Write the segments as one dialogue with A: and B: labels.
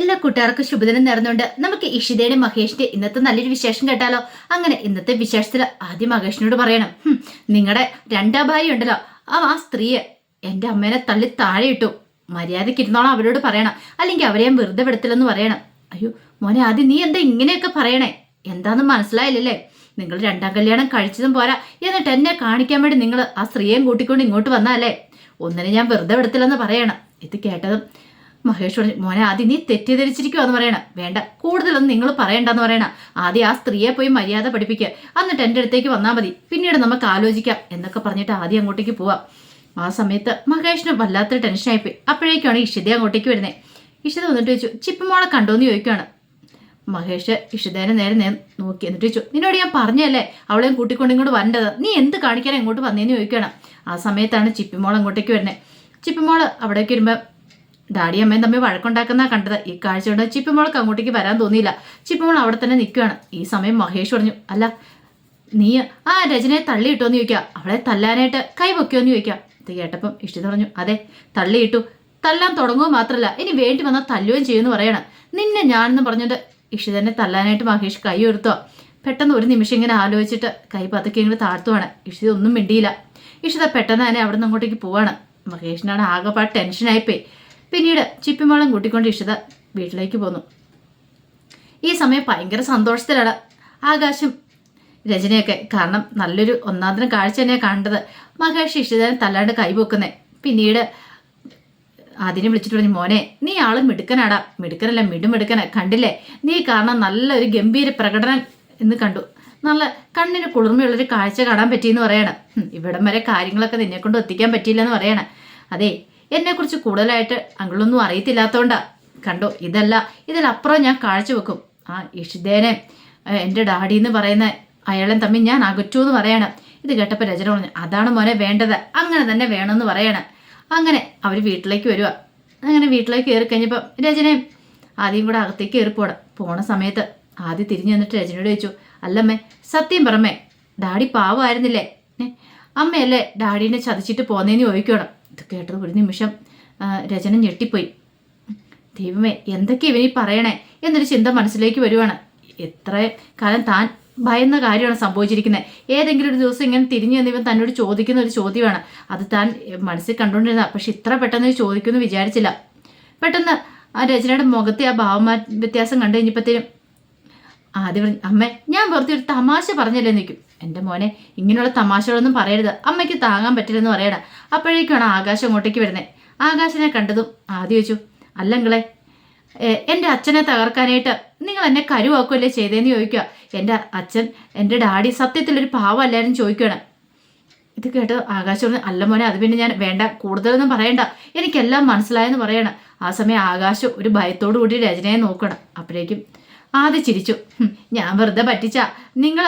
A: എല്ലാ കൂട്ടുകാർക്കും ശുഭദിനം നേർന്നുകൊണ്ട് നമുക്ക് ഇഷിതയുടെ മഹേഷിന്റെ ഇന്നത്തെ നല്ലൊരു വിശേഷം കേട്ടാലോ? അങ്ങനെ ഇന്നത്തെ വിശേഷത്തിൽ ആദ്യം മഹേഷിനോട് പറയണം. നിങ്ങളുടെ രണ്ടാം ഭാര്യ ഉണ്ടല്ലോ. ആ ആ സ്ത്രീയെ എന്റെ അമ്മേനെ തള്ളി താഴെ ഇട്ടു. മര്യാദയ്ക്ക് ഇരുന്നോളം അവരോട് പറയണം. അല്ലെങ്കിൽ അവരെ ഞാൻ വെറുതെ വിടത്തില്ലെന്ന് പറയണം. അയ്യോ മോനെ ആദ്യം നീ എന്താ ഇങ്ങനെയൊക്കെ പറയണേ? എന്താന്ന് മനസ്സിലായില്ലല്ലേ? നിങ്ങൾ രണ്ടാം കല്യാണം കഴിച്ചതും പോരാ. എന്നിട്ട് എന്നെ കാണിക്കാൻ വേണ്ടി നിങ്ങൾ ആ സ്ത്രീയെയും കൂട്ടിക്കൊണ്ട് ഇങ്ങോട്ട് വന്നാലേ ഒന്നിനെ ഞാൻ വെറുതെ വിടത്തില്ലെന്ന് പറയണം. ഇത് കേട്ടതും മഹേഷ് പറഞ്ഞു മോനെ ആദ്യം നീ തെറ്റിദ്ധരിച്ചിരിക്കുക എന്ന് പറയണം. വേണ്ട കൂടുതലൊന്നും നിങ്ങൾ പറയണ്ടെന്ന് പറയണം. ആദ്യം ആ സ്ത്രീയെ പോയി മര്യാദ പഠിപ്പിക്കുക എന്നിട്ട് എന്റെ അടുത്തേക്ക് വന്നാൽ മതി. പിന്നീട് നമുക്ക് ആലോചിക്കാം. എന്നൊക്കെ പറഞ്ഞിട്ട് ആദ്യം അങ്ങോട്ടേക്ക് പോവാം. ആ സമയത്ത് മഹേഷിന് വല്ലാത്തൊരു ടെൻഷനായിപ്പോയി അപ്പോഴേക്കാണ് ഇഷിത അങ്ങോട്ടേക്ക് വരുന്നത് ഇഷിത വന്നിട്ട് ചോദിച്ചു ചിപ്പമോളെ കണ്ടോന്ന് ചോദിക്കുകയാണ് മഹേഷ് ഇഷിതേനെ നേരെ നോക്കി എന്നിട്ട് ചോദിച്ചു നിന്നോട് ഞാൻ പറഞ്ഞല്ലേ അവളെയും കൂട്ടിക്കൊണ്ട് ഇങ്ങോട്ട് വരേണ്ടത്? നീ എന്ത് കാണിക്കാൻ ഇങ്ങോട്ട് വന്നേന്ന് ചോദിക്കണം ആ സമയത്താണ് ചിപ്പിമോൾ അങ്ങോട്ടേക്ക് വരുന്നത് ചിപ്പിമോൾ അവിടേക്ക് വരുമ്പോൾ ഡാഡി അമ്മയും തമ്മിൽ വഴക്കുണ്ടാക്കുന്ന കണ്ടത് ഈ കാഴ്ച കൊണ്ട് ചിപ്പിമോൾക്ക് അങ്ങോട്ടേക്ക് വരാൻ തോന്നിയില്ല. ചിപ്പിമോൾ അവിടെ തന്നെ നിൽക്കുകയാണ്. ഈ സമയം മഹേഷ് പറഞ്ഞു അല്ല നീ ആ രചനയെ തള്ളിയിട്ടോന്ന് ചോദിക്കുക. അവളെ തല്ലാനായിട്ട് കൈ പൊക്കിയോന്ന് ചോദിക്കുക. ഇത് കേട്ടപ്പം ഇഷ്ടം പറഞ്ഞു അതെ തള്ളിയിട്ടു. തല്ലാൻ തുടങ്ങുക മാത്രമല്ല ഇനി വേണ്ടി വന്നാൽ തല്ലുകയും ചെയ്യുമെന്ന് പറയണം. നിന്നെ ഞാനെന്ന് പറഞ്ഞിട്ട് ഇഷിതനെ തല്ലാനായിട്ട് മഹേഷ് കൈ ഉയർത്തുക. പെട്ടെന്ന് ഒരു നിമിഷം ഇങ്ങനെ ആലോചിച്ചിട്ട് കൈ പതുക്കെ ഇങ്ങനെ താഴ്ത്തുവാണ്. ഇഷിത ഒന്നും മിണ്ടിയില്ല. ഇഷിത പെട്ടെന്ന് തന്നെ അവിടെ നിന്ന് അങ്ങോട്ടേക്ക് പോവാണ്. മഹേഷിനാണ് ആകെപ്പാട് ടെൻഷനായിപ്പോയി. പിന്നീട് ചിപ്പിമോളം കൂട്ടിക്കൊണ്ട് ഇഷിത വീട്ടിലേക്ക് പോന്നു. ഈ സമയം ഭയങ്കര സന്തോഷത്തിലാണ്. ആകാശം രചനയൊക്കെ കാരണം നല്ലൊരു ഒന്നാന്തരം കാഴ്ച തന്നെയാണ് കണ്ടത്. മഹേഷ് ഇഷിതനെ തല്ലാണ്ട് കൈപൊക്കുന്നേ പിന്നീട് അതിനെ വിളിച്ചിട്ട് പറഞ്ഞു മോനെ നീ ആൾ മിടുക്കനാടാ. മിടുക്കനല്ല മിടുമിടുക്കന കണ്ടില്ലേ? നീ കാരണം നല്ലൊരു ഗംഭീര പ്രകടനം എന്ന് കണ്ടു. നല്ല കണ്ണിന് കുളിർമയുള്ളൊരു കാഴ്ച കാണാൻ പറ്റിയെന്ന് പറയണം. ഇവിടം വരെ കാര്യങ്ങളൊക്കെ നിന്നെ കൊണ്ട് എത്തിക്കാൻ പറ്റിയില്ലെന്ന് പറയണം. അതെ എന്നെക്കുറിച്ച് കൂടുതലായിട്ട് അങ്ങളൊന്നും അറിയത്തില്ലാത്തോണ്ടാ. കണ്ടോ ഇതല്ല ഇതിലപ്പുറം ഞാൻ കാഴ്ച വെക്കും. ആ ഇഷിദേനെ എന്റെ ഡാഡി എന്ന് പറയുന്ന അയാളെ തമ്മിൽ ഞാൻ അകറ്റു എന്ന് പറയണം. ഇത് കേട്ടപ്പോൾ രചന പറഞ്ഞു അതാണ് മോനെ വേണ്ടത് അങ്ങനെ തന്നെ വേണമെന്ന് പറയണം. അങ്ങനെ അവർ വീട്ടിലേക്ക് വരിക അങ്ങനെ വീട്ടിലേക്ക് കയറി കഴിഞ്ഞപ്പോൾ രചനയും ആദ്യം കൂടെ അകത്തേക്ക് കയറി പോണം പോണ സമയത്ത് ആദ്യം തിരിഞ്ഞു വന്നിട്ട് രചനയോട് ചോദിച്ചു അല്ലമ്മേ സത്യം പറമ്മേ ഡാഡി പാവമായിരുന്നില്ലേ? അമ്മയല്ലേ ഡാഡീനെ ചതിച്ചിട്ട് പോന്നേന്ന് ചോദിക്കണം ഇത് കേട്ടത് ഒരു നിമിഷം രചന ഞെട്ടിപ്പോയി. ദൈവമേ എന്തൊക്കെ ഇവനീ പറയണേ എന്നൊരു ചിന്ത മനസ്സിലേക്ക് വരുവാണ്. എത്ര കാലം താൻ ഭയന്ന കാര്യമാണ് സംഭവിച്ചിരിക്കുന്നത് ഏതെങ്കിലും ഒരു ദിവസം ഇങ്ങനെ തിരിഞ്ഞു വന്ന് ഇവൻ തന്നോട് ചോദിക്കുന്ന ഒരു ചോദ്യമാണ്. അത് താൻ മനസ്സിൽ കണ്ടുകൊണ്ടിരുന്ന പക്ഷെ ഇത്ര പെട്ടെന്ന് ചോദിക്കുമെന്ന് വിചാരിച്ചില്ല. പെട്ടെന്ന് ആ രചനയുടെ മുഖത്തെ ആ ഭാവമാ വ്യത്യാസം കണ്ടു കഴിഞ്ഞപ്പോഴത്തേനും ആദ്യം അമ്മേ ഞാൻ വെറുതെ ഒരു തമാശ പറഞ്ഞല്ലേ നിൽക്കും എന്റെ മോനെ ഇങ്ങനെയുള്ള തമാശകളൊന്നും പറയരുത്. അമ്മയ്ക്ക് താങ്ങാൻ പറ്റില്ലെന്ന് പറയണം അപ്പോഴേക്കാണ് ആകാശം അങ്ങോട്ടേക്ക് വരുന്നത് ആകാശനെ കണ്ടതും ആദ്യം ചോദിച്ചു അല്ലെങ്കിലേ എന്റെ അച്ഛനെ തകർക്കാനായിട്ട് നിങ്ങൾ എന്നെ കരുവാക്കുമല്ലേ ചെയ്തേന്ന് ചോദിക്കുക. എന്റെ അച്ഛൻ എന്റെ ഡാഡി സത്യത്തിലൊരു പാവമല്ലായിരുന്നു ചോദിക്കുകയാണ്. ഇത് കേട്ട് ആകാശം പറഞ്ഞു, അല്ല മോനെ അത് പിന്നെ ഞാൻ വേണ്ട കൂടുതലൊന്നും പറയണ്ട. എനിക്കെല്ലാം മനസ്സിലായെന്ന് പറയണം. ആ സമയം ആകാശം ഒരു ഭയത്തോടു കൂടി രചനയെ നോക്കണം അപ്പോഴേക്കും ആദ്യം ചിരിച്ചു ഞാൻ വെറുതെ പറ്റിച്ച. നിങ്ങൾ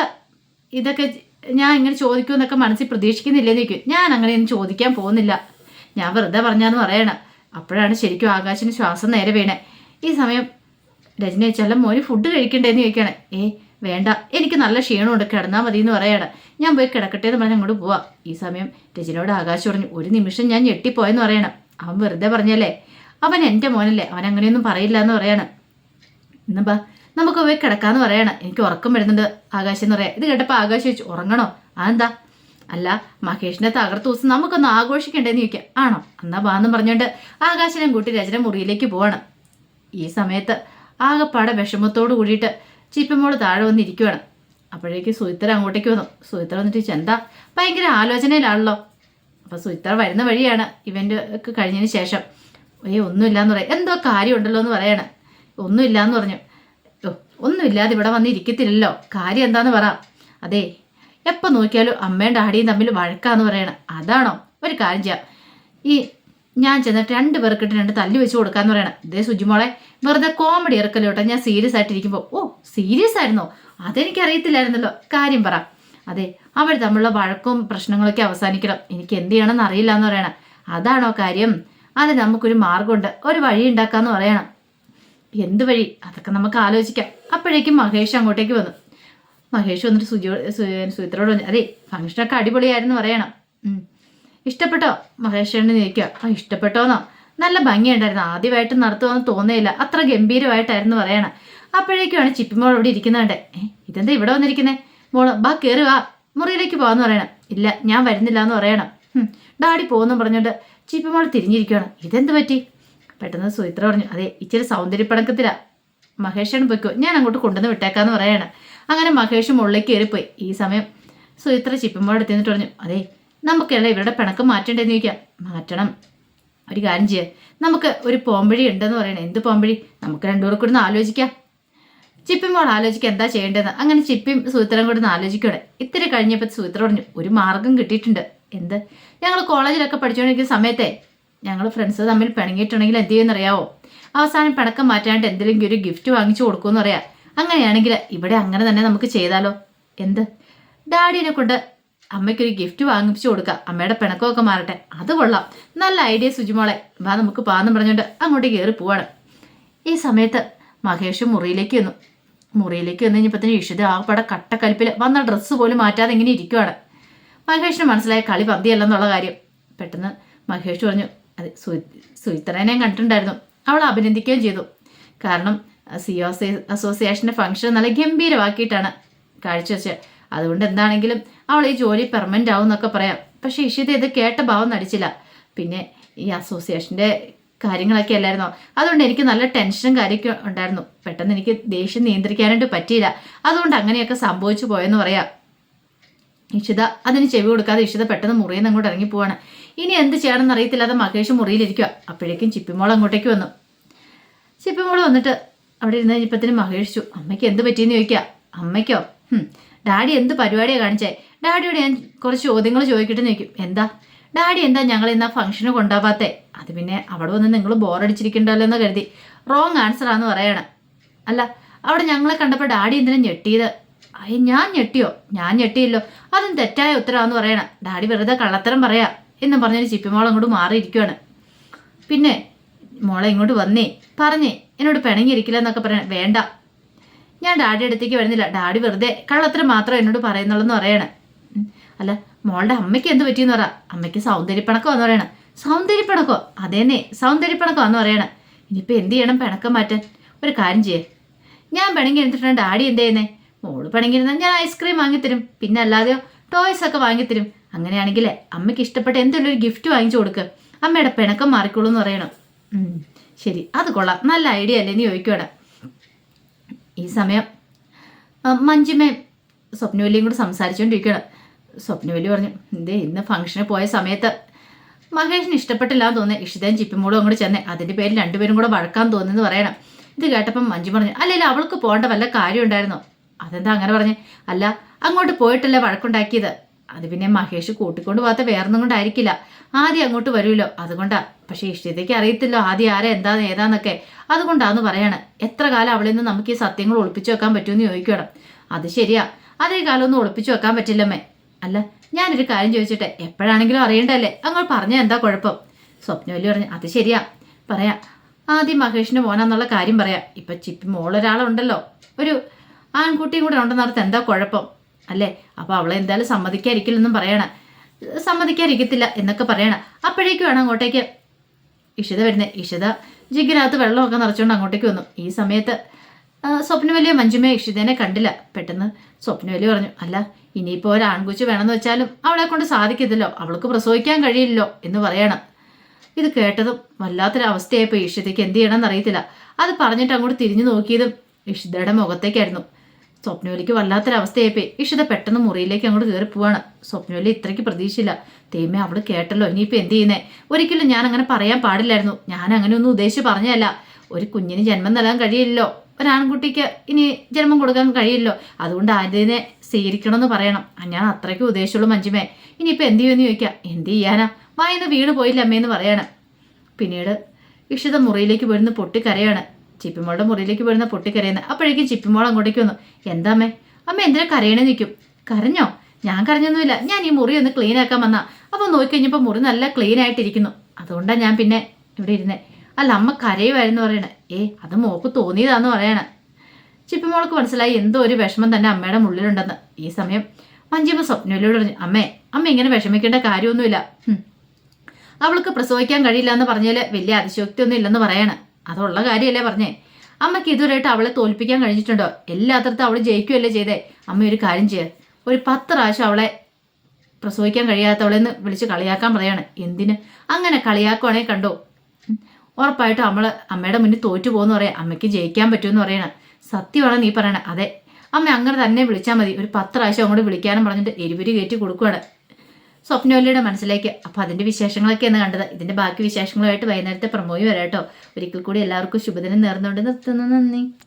A: ഇതൊക്കെ ഞാൻ ഇങ്ങനെ ചോദിക്കുമെന്നൊക്കെ മനസ്സിൽ പ്രതീക്ഷിക്കുന്നില്ലെന്ന് ചോദിക്കും. ഞാൻ അങ്ങനെ ഒന്നും ചോദിക്കാൻ പോകുന്നില്ല. ഞാൻ വെറുതെ പറഞ്ഞാന്ന് പറയണം. അപ്പോഴാണ് ശരിക്കും ആകാശിന് ശ്വാസം നേരെ വീണേ. ഈ സമയം രജനി വെച്ചാൽ മോന് ഫുഡ് കഴിക്കണ്ടേന്ന് ചോദിക്കണേ. ഏ വേണ്ട. എനിക്ക് നല്ല ക്ഷീണമുണ്ട്. കിടന്നാൽ മതി എന്ന് പറയാണ്. ഞാൻ പോയി കിടക്കട്ടെ എന്ന് പറഞ്ഞ് അങ്ങോട്ട് പോവാം. ഈ സമയം രജനോട് ആകാശം പറഞ്ഞു ഒരു നിമിഷം ഞാൻ ഞെട്ടിപ്പോയെന്ന് പറയണം. അവൻ വെറുതെ പറഞ്ഞല്ലേ? അവൻ എന്റെ മോനല്ലേ. അവൻ അങ്ങനെയൊന്നും പറയില്ല എന്ന് പറയണം. എന്നാ നമുക്ക് പോയി കിടക്കാന്ന് പറയണം. എനിക്ക് ഉറക്കം വരുന്നുണ്ട്. ആകാശം എന്ന് പറയാം ഇത് കേട്ടപ്പോൾ ആകാശം ചോദിച്ചു ഉറങ്ങണോ? അതെന്താ? അല്ല മഹേഷിന്റെ തകർത്ത ദിവസം നമുക്കൊന്ന് ആഘോഷിക്കണ്ടേന്ന് ചോദിക്കാം. ആണോ? എന്നാ ബാന്നും പറഞ്ഞുകൊണ്ട് ആകാശനം കൂട്ടി രചന മുറിയിലേക്ക് പോവാണ്. ഈ സമയത്ത് ആകെപ്പാടെ വിഷമത്തോട് കൂടിയിട്ട് ചിപ്പമോൾ താഴെ വന്നിരിക്കുവാണ്. അപ്പോഴേക്ക് സുഹിത്തര അങ്ങോട്ടേക്ക് വന്നു. സുഹിത്തര വന്നിട്ട് എന്താ? ഭയങ്കര ആലോചനയിലാണല്ലോ. അപ്പോൾ സുഹിത്തര വരുന്ന വഴിയാണ് ഇവന്റ് ഒക്കെ കഴിഞ്ഞതിന് ശേഷം. ഏയ് ഒന്നുമില്ലാന്ന് പറയാം എന്തോ കാര്യമുണ്ടല്ലോ എന്ന് പറയാണ്. ഒന്നുമില്ലാന്ന് പറഞ്ഞു. ഓ ഒന്നുമില്ലാതെ ഇവിടെ വന്ന് ഇരിക്കത്തില്ലല്ലോ കാര്യം എന്താന്ന് പറ. അതെ എപ്പോൾ നോക്കിയാലും അമ്മയും ഡാഡിയും തമ്മിൽ വഴക്കാന്ന് പറയണം. അതാണോ? ഒരു കാര്യം ചെയ്യാം. ഈ ഞാൻ ചെന്നിട്ട് രണ്ട് പേർക്കിട്ട് രണ്ട് തല്ലി വെച്ച് കൊടുക്കാന്ന് പറയണം. ഇതേ സുജിമോളെ വെറുതെ കോമഡി ഇറക്കല്ലോ കേട്ടോ. ഞാൻ സീരിയസ് ആയിട്ടിരിക്കുമ്പോൾ ഓ സീരിയസ് ആയിരുന്നോ? അതെനിക്ക് അറിയത്തില്ലായിരുന്നല്ലോ കാര്യം പറ. അതെ അവർ തമ്മിലുള്ള വഴക്കും പ്രശ്നങ്ങളൊക്കെ അവസാനിക്കണം. എനിക്ക് എന്ത് ചെയ്യണമെന്ന് അറിയില്ല എന്ന് പറയണം. അതാണോ കാര്യം? അത് നമുക്കൊരു മാർഗമുണ്ട്. ഒരു വഴി ഉണ്ടാക്കാന്ന് പറയണം. എന്ത് വഴി? അതൊക്കെ നമുക്ക് ആലോചിക്കാം. അപ്പോഴേക്കും മഹേഷ് അങ്ങോട്ടേക്ക് വന്നു. മഹേഷ് വന്നിട്ട് സുജിയോ സുചിത്രയോട് പറഞ്ഞു അതെ ഫംഗ്ഷനൊക്കെ അടിപൊളിയായിരുന്നു പറയണം. ഇഷ്ടപ്പെട്ടോ? മഹേഷ് ചോദിക്കുക. ആ ഇഷ്ടപ്പെട്ടോന്നോ? നല്ല ഭംഗിയുണ്ടായിരുന്നു. ആദ്യമായിട്ട് നടത്തുമെന്ന് തോന്നിയില്ല അത്ര ഗംഭീരമായിട്ടായിരുന്നു പറയണം. അപ്പോഴേക്കുമാണ് ചിപ്പിമോൾ ഇവിടെ ഇരിക്കുന്നുണ്ട്. ഇതെന്താ ഇവിടെ വന്നിരിക്കുന്നേ? മോൾ ബാ കയറി വാ. മുറിയിലേക്ക് പോവാന്ന് പറയണം. ഇല്ല ഞാൻ വരുന്നില്ല എന്ന് പറയണം ഡാഡി പോകുന്നു പറഞ്ഞോണ്ട് ചിപ്പിമോൾ തിരിഞ്ഞിരിക്കുകയാണ് ഇതെന്ത് പറ്റി? പെട്ടെന്ന് സുചിത്ര പറഞ്ഞു അതെ ഇച്ചിരി സൗന്ദര്യപ്പണക്കത്തിലാ മഹേഷാണ് പൊയ്ക്കോ ഞാൻ അങ്ങോട്ട് കൊണ്ടുവന്ന് വിട്ടേക്കാന്ന് പറയാണ്. അങ്ങനെ മഹേഷ് ഉള്ളിലേക്ക് കയറിപ്പോയി. ഈ സമയം സുചിത്ര ചിപ്പിമോൾ എടുത്ത് നിന്നിട്ട് പറഞ്ഞു അതെ നമുക്കല്ല ഇവരുടെ പിണക്കം മാറ്റേണ്ടതെന്ന് ചോദിക്കാം. മാറ്റണം. ഒരു കാര്യം ചെയ്യാം. നമുക്ക് ഒരു പോംവഴി ഉണ്ടെന്ന് പറയണേ. എന്ത് പോംവഴി? നമുക്ക് രണ്ടുപേർക്കും കൂടി ഒന്ന് ആലോചിക്കാം. ചിപ്പിമോൾ ആലോചിക്കുക എന്താ ചെയ്യേണ്ടതെന്ന് അങ്ങനെ ചിപ്പിയും സൂത്രം കൂടി ഒന്ന് ആലോചിക്കണേ ഇത്തിരി കഴിഞ്ഞപ്പോൾ സൂത്രം പറഞ്ഞു ഒരു മാർഗം കിട്ടിയിട്ടുണ്ട്. എന്ത്? ഞങ്ങൾ കോളേജിലൊക്കെ പഠിച്ചുകൊണ്ടിരിക്കുന്ന സമയത്തെ ഞങ്ങൾ ഫ്രണ്ട്സ് തമ്മിൽ പിണങ്ങിയിട്ടുണ്ടെങ്കിൽ എന്ത് ചെയ്യുമെന്നറിയാവോ? അവസാനം പിണക്കം മാറ്റാനായിട്ട് എന്തെങ്കിലും ഒരു ഗിഫ്റ്റ് വാങ്ങിച്ചു കൊടുക്കുമെന്ന് പറയാം. അങ്ങനെയാണെങ്കിൽ ഇവിടെ അങ്ങനെ തന്നെ നമുക്ക് ചെയ്താലോ? എന്ത്? ഡാഡിനെ കൊണ്ട് അമ്മയ്ക്കൊരു ഗിഫ്റ്റ് വാങ്ങിച്ചു കൊടുക്കുക അമ്മയുടെ പിണക്കമൊക്കെ മാറട്ടെ. അത് കൊള്ളാം. നല്ല ഐഡിയ സുജിമോളെ വാ നമുക്ക് പാന്നും പറഞ്ഞുകൊണ്ട് അങ്ങോട്ട് കയറി പോവാണ്. ഈ സമയത്ത് മഹേഷ് മുറിയിലേക്ക് വന്നു മുറിയിലേക്ക് വന്നു കഴിഞ്ഞപ്പോൾ ഇഷിത ആകപ്പാടെ കട്ടക്കലിപ്പിൽ വന്ന ഡ്രസ്സ് പോലും മാറ്റാതെ ഇങ്ങനെ ഇരിക്കുവാണ്. മഹേഷിന് മനസ്സിലായ കളി പന്തിയല്ലെന്നുള്ള കാര്യം. പെട്ടെന്ന് മഹേഷ് പറഞ്ഞു അത് സുചിത്രനെ കണ്ടിട്ടുണ്ടായിരുന്നു. അവൾ അഭിനന്ദിക്കുകയും ചെയ്തു. കാരണം സി അസോസിയേഷന്റെ ഫംഗ്ഷൻ നല്ല ഗംഭീരമാക്കിയിട്ടാണ് കാഴ്ചവെച്ച് അതുകൊണ്ട് എന്താണെങ്കിലും അവൾ ഈ ജോലി പെർമനന്റ് ആവും എന്നൊക്കെ പറയാം. പക്ഷേ ഇഷിത ഇത് കേട്ട ഭാവം നടിച്ചില്ല. പിന്നെ ഈ അസോസിയേഷന്റെ കാര്യങ്ങളൊക്കെ അല്ലായിരുന്നോ? അതുകൊണ്ട് എനിക്ക് നല്ല ടെൻഷനും കാര്യമൊക്കെ ഉണ്ടായിരുന്നു. പെട്ടെന്ന് എനിക്ക് ദേഷ്യം നിയന്ത്രിക്കാനായിട്ട് പറ്റിയില്ല. അതുകൊണ്ട് അങ്ങനെയൊക്കെ സംഭവിച്ചു പോയെന്ന് പറയാം. ഇഷിത അതിന് ചെവി കൊടുക്കാതെ ഇഷിത പെട്ടെന്ന് മുറിയിൽ നിന്ന് അങ്ങോട്ട് ഇറങ്ങി പോവാണ്. ഇനി എന്ത് ചെയ്യണമെന്ന് അറിയത്തില്ലാതെ മഹേഷ് മുറിയിലിരിക്കുക അപ്പോഴേക്കും ചിപ്പിമോൾ അങ്ങോട്ടേക്ക് വന്നു. ചിപ്പിമോൾ വന്നിട്ട് അവിടെ ഇരുന്ന് കഴിഞ്ഞപ്പത്തിന് മഹേഷിച്ചു അമ്മയ്ക്ക് എന്ത് പറ്റിയെന്ന് ചോദിക്കുക അമ്മയ്ക്കോ? ഡാഡി എന്ത് പരിപാടിയാണ് കാണിച്ചേ? ഡാഡിയോട് ഞാൻ കുറച്ച് ചോദ്യങ്ങൾ ചോദിക്കട്ടെ ചോദിക്കും. എന്താ? ഡാഡി എന്താ ഞങ്ങൾ ഇന്ന് ആ ഫംഗ്ഷന് കൊണ്ടാവാത്തേ അത് പിന്നെ അവിടെ വന്ന് നിങ്ങൾ ബോറടിച്ചിരിക്കണ്ടല്ലോ എന്ന് കരുതി. റോങ് ആൻസർ ആണെന്ന് പറയണം. അല്ല അവിടെ ഞങ്ങളെ കണ്ടപ്പോൾ ഡാഡി എന്തിനാ ഞെട്ടിയത്? അയ്യ ഞാൻ ഞെട്ടിയോ? ഞാൻ ഞെട്ടിയില്ലോ. അതും തെറ്റായ ഉത്തരവാന്ന് പറയണം. ഡാഡി വെറുതെ കള്ളത്തരം പറയാ. എന്നും പറഞ്ഞൊരു ചിപ്പിമോൾ അങ്ങോട്ട് മാറിയിരിക്കുവാണ്. പിന്നെ മോളെ ഇങ്ങോട്ട് വന്നേ പറഞ്ഞേ എന്നോട് പിണങ്ങിയിരിക്കില്ല എന്നൊക്കെ പറയണം വേണ്ട. ഞാൻ ഡാഡി അടുത്തേക്ക് വരുന്നില്ല. ഡാഡി വെറുതെ കള്ളത്തരം മാത്രം എന്നോട് പറയുന്നുള്ളെന്ന് പറയണം. അല്ല മോളുടെ അമ്മയ്ക്ക് എന്ത് പറ്റിയെന്ന് പറ. അമ്മയ്ക്ക് സൗന്ദര്യപ്പിണക്കം എന്ന് പറയണം. സൗന്ദര്യപ്പിണക്കോ? അതേന്നെ സൗന്ദര്യപ്പിണക്കം എന്ന് പറയണം. ഇനിയിപ്പോൾ എന്ത് ചെയ്യണം? പിണക്കം മാറ്റാൻ. ഒരു കാര്യം ചെയ്യേ. ഞാൻ പിണങ്ങി എടുത്തിട്ടുണ്ട് ഡാഡി എന്ത് ചെയ്യുന്നേ? മോൾ പിണങ്ങിയിരുന്നാൽ ഞാൻ ഐസ്ക്രീം വാങ്ങിത്തരും. പിന്നെ അല്ലാതെയോ ടോയ്സ് ഒക്കെ വാങ്ങിത്തരും. അങ്ങനെയാണെങ്കിൽ അമ്മയ്ക്ക് ഇഷ്ടപ്പെട്ട എന്തെങ്കിലും ഒരു ഗിഫ്റ്റ് വാങ്ങിച്ചു കൊടുക്കുക അമ്മയുടെ പിണക്കം മാറിക്കോളൂ എന്ന് പറയണം. ശരി. അത് കൊള്ളാം. നല്ല ഐഡിയ അല്ലേ നീ ചോദിക്കുവാണ്. ഈ സമയം മഞ്ജുമയും സ്വപ്നവല്ലിയും കൂടെ സംസാരിച്ചുകൊണ്ടിരിക്കുകയാണ് സ്വപ്നവല്ലി പറഞ്ഞു എന്തേ ഇന്ന് ഫംഗ്ഷന് പോയ സമയത്ത് മഹേഷിന് ഇഷ്ടപ്പെട്ടില്ല എന്ന് തോന്നി ഇഷിതയും ചിപ്പിമൂടും അങ്ങോട്ട് ചെന്നേ. അതിന്റെ പേരിൽ രണ്ടുപേരും കൂടെ വഴക്കാൻ തോന്നുന്നു പറയണം. ഇത് കേട്ടപ്പം മഞ്ജു പറഞ്ഞു അല്ലല്ല അവൾക്ക് പോകേണ്ട വല്ല കാര്യം ഉണ്ടായിരുന്നോ? അതെന്താ അങ്ങനെ പറഞ്ഞ്? അല്ല അങ്ങോട്ട് പോയിട്ടല്ലേ വഴക്കുണ്ടാക്കിയത്. അത് പിന്നെ മഹേഷ് കൂട്ടിക്കൊണ്ട് പോകാത്ത വേറൊന്നും കൊണ്ടായിരിക്കില്ല. ആദ്യം അങ്ങോട്ട് വരുമല്ലോ. അതുകൊണ്ടാ. പക്ഷേ ഇഷ്ടതയ്ക്ക് അറിയത്തില്ലോ ആദ്യം ആരാ എന്താ ഏതാന്നൊക്കെ. അതുകൊണ്ടാന്ന് പറയാണ്. എത്ര കാലം അവളിൽ നിന്ന് നമുക്ക് ഈ സത്യങ്ങൾ ഒളിപ്പിച്ചു വെക്കാൻ പറ്റുമെന്ന് ചോദിക്കണം അത് ശരിയാ. അതേ കാലമൊന്നും ഒളിപ്പിച്ചു വെക്കാൻ പറ്റില്ലമ്മേ. അല്ല ഞാനൊരു കാര്യം ചോദിച്ചിട്ടെ. എപ്പോഴാണെങ്കിലും അറിയണ്ടല്ലേ അങ്ങോട്ട് പറഞ്ഞാൽ എന്താ കുഴപ്പം? സ്വപ്നവല്ലി പറഞ്ഞു അത് ശരിയാ. പറയാം ആദ്യം മഹേഷിന് പോകണമെന്നുള്ള കാര്യം പറയാം. ഇപ്പൊ ചിപ്പി മോളൊരാളുണ്ടല്ലോ. ഒരു ആൺകുട്ടിയും കൂടെ ഉണ്ടെന്നർത്ഥം എന്താ കുഴപ്പം? അല്ലേ? അപ്പോൾ അവളെ എന്തായാലും സമ്മതിക്കാതിരിക്കില്ലെന്നും പറയണ. സമ്മതിക്കാതിരിക്കത്തില്ല എന്നൊക്കെ പറയണ. അപ്പോഴേക്കുമാണ് അങ്ങോട്ടേക്ക് ഇഷിത വരുന്നത്. ഇഷിത ജിഗിനകത്ത് വെള്ളമൊക്കെ നിറച്ചുകൊണ്ട് അങ്ങോട്ടേക്ക് വന്നു. ഈ സമയത്ത് സ്വപ്നവലിയ മഞ്ജുമയെ ഇഷിതേനെ കണ്ടില്ല. പെട്ടെന്ന് സ്വപ്നവലി പറഞ്ഞു അല്ല ഇനിയിപ്പോൾ ഒരു ആൺകുച്ചു വേണമെന്ന് വെച്ചാലും അവളെ കൊണ്ട് സാധിക്കത്തില്ലോ. അവൾക്ക് പ്രസവിക്കാൻ കഴിയില്ലല്ലോ എന്ന് പറയണം. ഇത് കേട്ടതും വല്ലാത്തൊരവസ്ഥയായപ്പോൾ ഇഷിതയ്ക്ക് എന്ത് ചെയ്യണമെന്ന് അറിയത്തില്ല. അത് പറഞ്ഞിട്ട് അങ്ങോട്ട് തിരിഞ്ഞു നോക്കിയതും ഇഷിതയുടെ മുഖത്തേക്കായിരുന്നു. സ്വപ്നവലിക്ക് വല്ലാത്തൊരവസ്ഥയായിപ്പോയി. ഇഷിത പെട്ടെന്ന് മുറിയിലേക്ക് അങ്ങോട്ട് കയറി പോവാണ്. സ്വപ്നവലി ഇത്രയ്ക്ക് പ്രതീക്ഷയില്ല. തേമേ അവൾ കേട്ടല്ലോ ഇനിയിപ്പോൾ എന്ത് ചെയ്യുന്നേ? ഒരിക്കലും ഞാൻ അങ്ങനെ പറയാൻ പാടില്ലായിരുന്നു. ഞാൻ അങ്ങനെ ഒന്നും ഉദ്ദേശിച്ച് പറഞ്ഞതല്ല. ഒരു കുഞ്ഞിന് ജന്മം നൽകാൻ കഴിയില്ലല്ലോ. ഒരാൺകുട്ടിക്ക് ഇനി ജന്മം കൊടുക്കാൻ കഴിയില്ലോ അതുകൊണ്ട് അതിനെ സ്വീകരിക്കണമെന്ന് പറയണം. ഞാൻ അത്രയ്ക്ക് ഉദ്ദേശിച്ചുള്ളൂ മഞ്ജുമേ. ഇനിയിപ്പോൾ എന്ത് ചെയ്യുമെന്ന് ചോദിക്കാം. എന്ത് ചെയ്യാനാ? വായന്ന് വീണ് പോയില്ല അമ്മയെന്ന് പറയണം. പിന്നീട് ഇഷിത മുറിയിലേക്ക് വീഴുന്ന പൊട്ടിക്കരയാണ്. ചിപ്പിമോളുടെ മുറിയിലേക്ക് പോയിരുന്ന പൊട്ടിക്കരയുന്നത് അപ്പോഴേക്കും ചിപ്പിമോൾ അങ്ങോട്ടേക്ക് വന്നു. എന്താ അമ്മേ എന്തിനാ കരയണേ നിൽക്കും? കരഞ്ഞോ? ഞാൻ കരഞ്ഞൊന്നുമില്ല. ഞാൻ ഈ മുറി ഒന്ന് ക്ലീൻ ആക്കാൻ വന്നാ. അപ്പോൾ നോക്കിക്കഴിഞ്ഞപ്പോൾ മുറി നല്ല ക്ലീൻ ആയിട്ടിരിക്കുന്നു. അതുകൊണ്ടാണ് ഞാൻ പിന്നെ ഇവിടെ ഇരുന്നേ. അല്ല അമ്മ കരയുമായിരുന്നു പറയണേ. ഏ അത് മോക്ക് തോന്നിയതാന്ന് പറയണേ. ചിപ്പിമോൾക്ക് മനസ്സിലായി എന്തോ ഒരു വിഷമം തന്നെ അമ്മയുടെ ഉള്ളിലുണ്ടെന്ന് ഈ സമയം മഞ്ജിമ സ്വപ്നയിലൂടെ പറഞ്ഞു അമ്മേ അമ്മ ഇങ്ങനെ വിഷമിക്കേണ്ട കാര്യമൊന്നുമില്ല. അവൾക്ക് പ്രസവിക്കാൻ കഴിയില്ല എന്ന് പറഞ്ഞാൽ വലിയ അതിശോക്തി ഒന്നും ഇല്ലെന്ന് പറയാണ്. അതുള്ള കാര്യമല്ലേ പറഞ്ഞേ. അമ്മയ്ക്ക് ഇതുവരെയായിട്ട് അവളെ തോൽപ്പിക്കാൻ കഴിഞ്ഞിട്ടുണ്ടോ? എല്ലാത്തരത്തും അവൾ ജയിക്കുകയല്ലേ ചെയ്തേ? അമ്മ ഒരു കാര്യം ചെയ്യുക ഒരു പത്ത് പ്രാവശ്യം അവളെ പ്രസവിക്കാൻ കഴിയാത്തവളെ എന്ന് വിളിച്ച് കളിയാക്കാൻ പറയാണ്. എന്തിന്? അങ്ങനെ കളിയാക്കുവാണെങ്കിൽ കണ്ടോ? ഉറപ്പായിട്ട് നമ്മൾ അമ്മയുടെ മുന്നിൽ തോറ്റു പോകുന്നു പറയാം. അമ്മയ്ക്ക് ജയിക്കാൻ പറ്റുമെന്ന് പറയണ. സത്യമാണ് നീ പറയണ? അതെ. അമ്മ അങ്ങനെ തന്നെ വിളിച്ചാൽ മതി. ഒരു പത്ത് പ്രാവശ്യം അങ്ങോട്ട് വിളിക്കാനും പറഞ്ഞിട്ട് എരിപുരി കയറ്റി കൊടുക്കുകയാണ് സ്വപ്നവല്ലിയുടെ മനസ്സിലേക്ക്. അപ്പോൾ അതിന്റെ വിശേഷങ്ങളൊക്കെയാണ് കണ്ടത്. ഇതിന്റെ ബാക്കി വിശേഷങ്ങളുമായിട്ട് വൈകുന്നേരത്തെ പ്രമോയി വരാം കേട്ടോ. ഒരിക്കൽ കൂടി എല്ലാവർക്കും ശുഭദിനം നേർന്നുകൊണ്ട് നിർത്തുന്നു. നന്ദി.